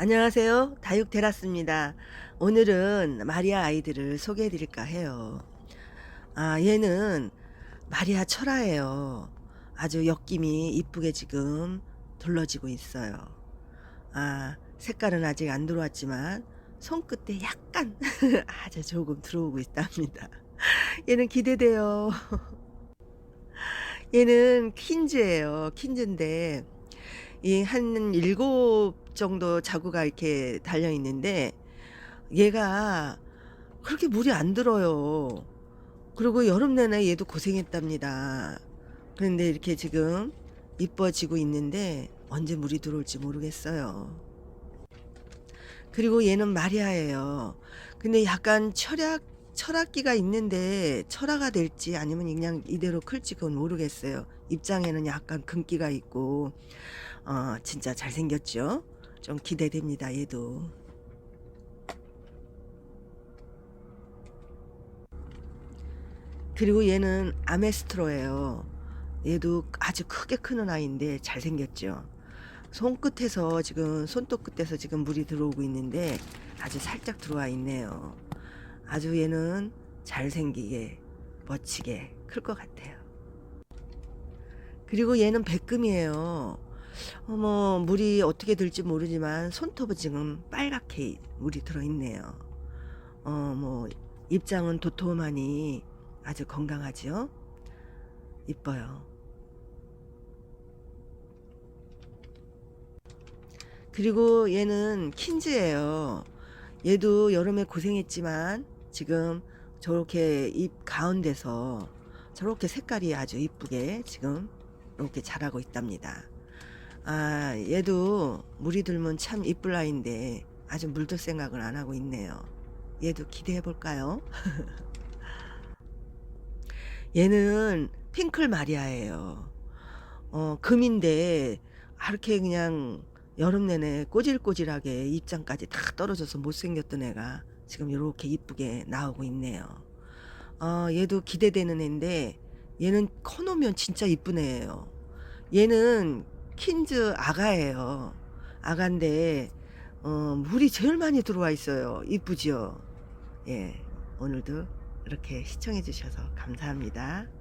안녕하세요. 다육 테라스입니다. 오늘은 마리아 아이들을 소개해 드릴까 해요. 아, 얘는 마리아 철화예요. 아주 엮임이 이쁘게 지금 둘러지고 있어요. 아, 색깔은 아직 안 들어왔지만 손끝에 약간 아주 조금 들어오고 있답니다. 얘는 기대돼요. 얘는 킨즈예요. 킨즈인데 이 한 일곱 정도 자구가 이렇게 달려 있는데 얘가 그렇게 물이 안 들어요. 그리고 여름 내내 얘도 고생했답니다. 그런데 이렇게 지금 이뻐지고 있는데 언제 물이 들어올지 모르겠어요. 그리고 얘는 마리아예요. 근데 약간 철학 철학기가 있는데 철화가 될지 아니면 그냥 이대로 클지 그건 모르겠어요. 입장에는 약간 금기가 있고 어 진짜 잘생겼죠. 좀 기대됩니다. 얘도. 그리고 얘는 아메스트로예요. 얘도 아주 크게 크는 아이인데 잘생겼죠. 손끝에서 지금 손톱 끝에서 지금 물이 들어오고 있는데 아주 살짝 들어와 있네요. 아주 얘는 잘생기게 멋지게 클 것 같아요. 그리고 얘는 백금이에요. 어머 물이 어떻게 들지 모르지만 손톱은 지금 빨갛게 물이 들어있네요. 어뭐 입장은 도톰하니 아주 건강하죠. 이뻐요. 그리고 얘는 킨즈예요. 얘도 여름에 고생했지만 지금 저렇게 입 가운데서 저렇게 색깔이 아주 이쁘게 지금 이렇게 자라고 있답니다. 아, 얘도 물이 들면 참 이쁠 아이인데 아주 물들 생각을 안 하고 있네요. 얘도 기대해 볼까요? 얘는 핑클 마리아예요. 어, 금인데 아, 이렇게 그냥 여름 내내 꼬질꼬질하게 입장까지 다 떨어져서 못생겼던 애가 지금 이렇게 이쁘게 나오고 있네요. 어, 얘도 기대되는 애인데 얘는 커놓으면 진짜 이쁜 애예요. 얘는 킨즈 아가예요. 아가인데 어, 물이 제일 많이 들어와 있어요. 이쁘죠? 예, 오늘도 이렇게 시청해 주셔서 감사합니다.